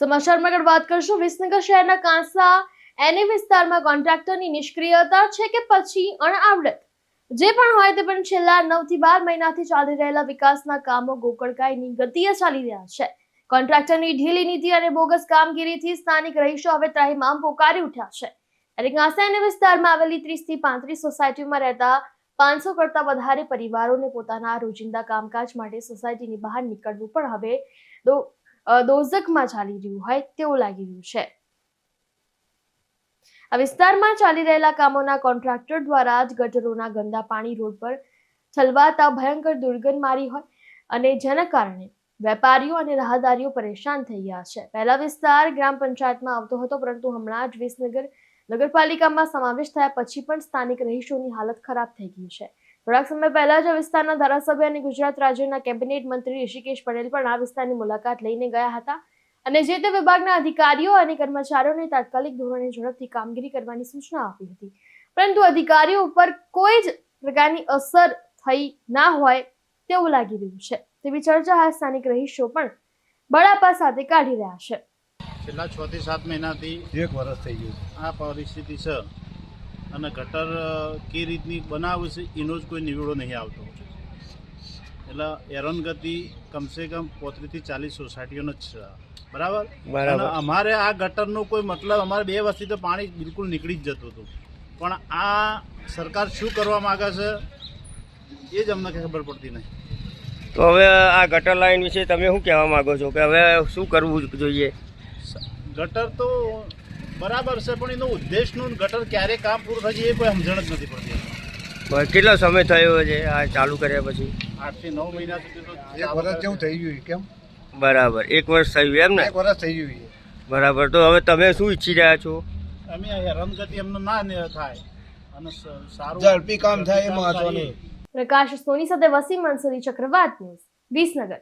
સમાચારમાં આગળ વાત કરશું. વિસનગર શહેરના કાંસા એની વિસ્તારમાં કોન્ટ્રાક્ટરની નિષ્ક્રિયતા છે કે પછી અણઆવડત? જે પણ હોય તે પણ છેલ્લા નવથી બાર મહિનાથી ચાલી રહેલા વિકાસના કામો ગોકળકાયની ગતિએ ચાલી રહ્યા છે. કોન્ટ્રાક્ટરની ઢીલી નીતિ અને બોગસ કામગીરીથી સ્થાનિક રહીશો હવે ત્રાહીમામ પોકારી ઉઠ્યા છે. અને કાંસા એની વિસ્તારમાં આવેલી ત્રીસથી પાંત્રીસ સોસાયટીમાં રહેતા પાંચસો કરતા વધારે પરિવારોને પોતાના રોજિંદા કામકાજ માટે સોસાયટીની બહાર નીકળવું પણ હવે દો- અ, દોઝખમાં ચાલી રહ્યું હોય તેવું લાગી રહ્યું છે. આ વિસ્તારમાં ચાલી રહેલા કામોના કોન્ટ્રાક્ટર દ્વારા જ ગટરોના ગંદા પાણી રોડ પર છલવાતા ભયંકર દુર્ગંધ મારી હોય અને જેના કારણે વેપારીઓ અને રાહદારીઓ પરેશાન થઈ ગયા છે. પહેલા વિસ્તાર ગ્રામ પંચાયતમાં આવતો હતો પરંતુ હમણાં જ વિસનગર નગરપાલિકામાં સમાવેશ થયા પછી પણ સ્થાનિક રહીશોની હાલત ખરાબ થઈ ગઈ છે. થોડાક સમય પહેલા જ આ વિસ્તારના ધારાસભ્ય અને ગુજરાત રાજ્યના કેબિનેટ મંત્રી ઋષિકેશ પટેલ પણ આ વિસ્તારની મુલાકાત લઈને ગયા હતા અને જે તે વિભાગના અધિકારીઓ અને કર્મચારીઓને તાત્કાલિક ધોરણે ઝડપથી કામગીરી કરવાની સૂચના આપી હતી. પરંતુ અધિકારીઓ ઉપર કોઈ જ પ્રકારની અસર થઈ ના હોય તેવું લાગી રહ્યું છે. તેવી ચર્ચા હાલ સ્થાનિક રહીશો પણ બળાપા સાથે કાઢી રહ્યા છે. છેલ્લા છ થી સાત મહિનાથી એક વર્ષ થઈ ગયું આ પરિસ્થિતિ છે. અને ગટર કે રીતની બનાવે છે એનો જ કોઈ નિવેડો નહીં આવતો. એટલે હેરાનગતિ કમસે કમ પોત્રીસથી ચાલીસ સોસાયટીઓનો જ છે. બરાબર. અમારે આ ગટરનો કોઈ મતલબ અમારે બે વર્ષથી તો પાણી બિલકુલ નીકળી જ જતું હતું. પણ આ સરકાર શું કરવા માંગે છે એ જ અમને ખબર પડતી નહીં. તો હવે આ ગટર લાઈન વિશે તમે શું કહેવા માંગો છો? કે હવે શું કરવું જોઈએ? ગટર તો બરાબર છે પણ એનો ઉદ્દેશનું ગટર ક્યારે કામ પૂરું થશે એ કોઈ સમજણ જ નથી પડતી. કેટલો સમય થયો છે આ ચાલુ કર્યા પછી? આઠથી નવ મહિના સુધી તો એક વર્ષ જેવું થઈ ગયું કેમ? બરાબર એક વર્ષ થયું એમ ને? એક વર્ષ થઈ ગયું બરાબર તો હવે તમે શું ઈચ્છી રહ્યા છો? અમે હેરાનગતિ એમનો ના ને થાય. અને સારું ઝડપી કામ થાય એ મહત્વનું. પ્રકાશ સોની સાથે વસીમ મંસૂરી ચક્રવાત ન્યૂઝ વિસનગર.